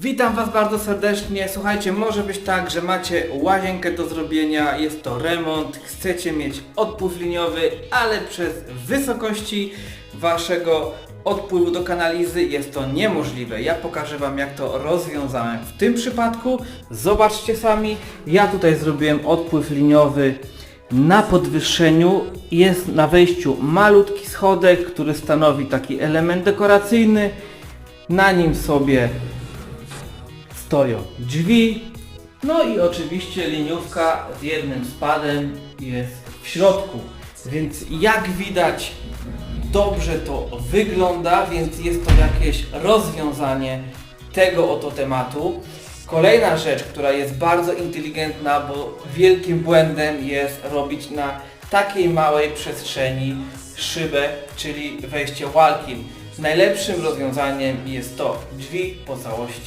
Witam Was bardzo serdecznie. Słuchajcie, może być tak, że macie łazienkę do zrobienia, jest to remont, chcecie mieć odpływ liniowy, ale przez wysokości Waszego odpływu do kanalizy jest to niemożliwe. Ja pokażę Wam jak to rozwiązałem w tym przypadku. Zobaczcie sami, ja tutaj zrobiłem odpływ liniowy na podwyższeniu. Jest na wejściu malutki schodek, który stanowi taki element dekoracyjny. Na nim sobie stoją drzwi. No i oczywiście liniówka z jednym spadem jest w środku. Więc jak widać dobrze to wygląda, więc jest to jakieś rozwiązanie tego oto tematu. Kolejna rzecz, która jest bardzo inteligentna, bo wielkim błędem jest robić na takiej małej przestrzeni szybę, czyli wejście walkiem. Najlepszym rozwiązaniem jest to drzwi po całości